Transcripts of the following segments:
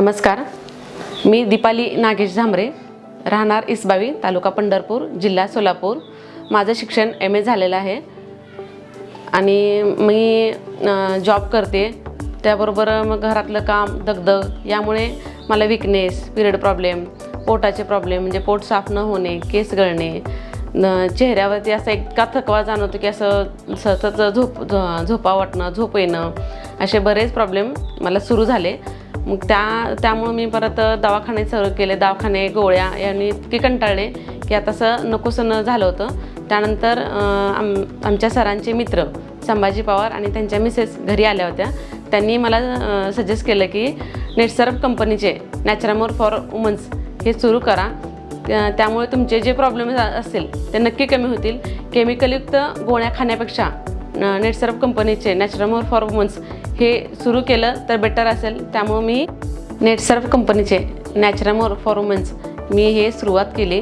नमस्कार. मी दीपाली नागेश झांबरे राहणार इसबावी तालुका पंढरपूर जिल्हा सोलापूर. माझं शिक्षण एम ए झालेलं आहे. आणि मी जॉब करते. त्याबरोबर मग घरातलं काम दगदग यामुळे मला विकनेस पिरियड प्रॉब्लेम पोटाचे प्रॉब्लेम म्हणजे पोट साफ न होणे केस गळणे न चेहऱ्यावरती असा इतका थकवा जाणवतो की असं सतत झोप झो- झोपा वाटणं झोप येणं असे बरेच प्रॉब्लेम मला सुरू झाले. मग त्या त्यामुळं मी परत दवाखाने सुरू केले. दवाखाने गोळ्या यांनी इतके कंटाळले की आता असं नकोसं न झालं होतं. त्यानंतर आम आमच्या सरांचे मित्र संभाजी पवार आणि त्यांच्या मिसेस घरी आल्या होत्या. त्यांनी मला सजेस्ट केलं की नेटसर्फ कंपनीचे नॅचरामोर फॉर वुमन्स हे सुरू करा. त्या- त्यामुळे तुमचे जे प्रॉब्लेम असतील ते नक्की कमी होतील. केमिकलयुक्त गोळ्या खाण्यापेक्षा नेटसर्फ कंपनीचे नॅचरमोर फॉर वुमन्स हे सुरू केलं तर बेटर असेल. त्यामुळं मी नेटसर्फ कंपनीचे नॅचरमोर फॉर वुमन्स मी हे सुरुवात केली.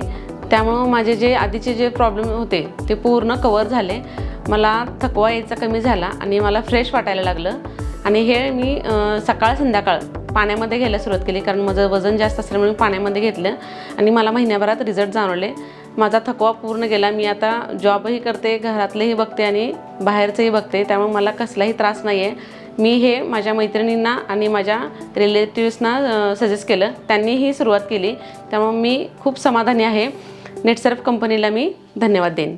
त्यामुळं माझे जे आधीचे जे प्रॉब्लेम होते ते पूर्ण कवर झाले. मला थकवा यायचा कमी झाला आणि मला फ्रेश वाटायला लागलं. आणि हे मी सकाळ संध्याकाळ पाण्यामध्ये घ्यायला सुरुवात केली कारण माझं वजन जास्त असल्यामुळे मी पाण्यामध्ये घेतलं. आणि मला महिन्याभरात रिझल्ट जाणवले. माझा थकवा पूर्ण गेला. मी आता जॉबही करते घरातलंही बघते आणि बाहेरचंही बघते. त्यामुळे मला कसलाही त्रास नाही आहे मी हे माझ्या मैत्रिणींना आणि माझ्या रिलेटिव्सना सजेस्ट केलं. त्यांनीही सुरुवात केली. त्यामुळे मी खूप समाधानी आहे. नेटसर्फ कंपनीला मी धन्यवाद देईन.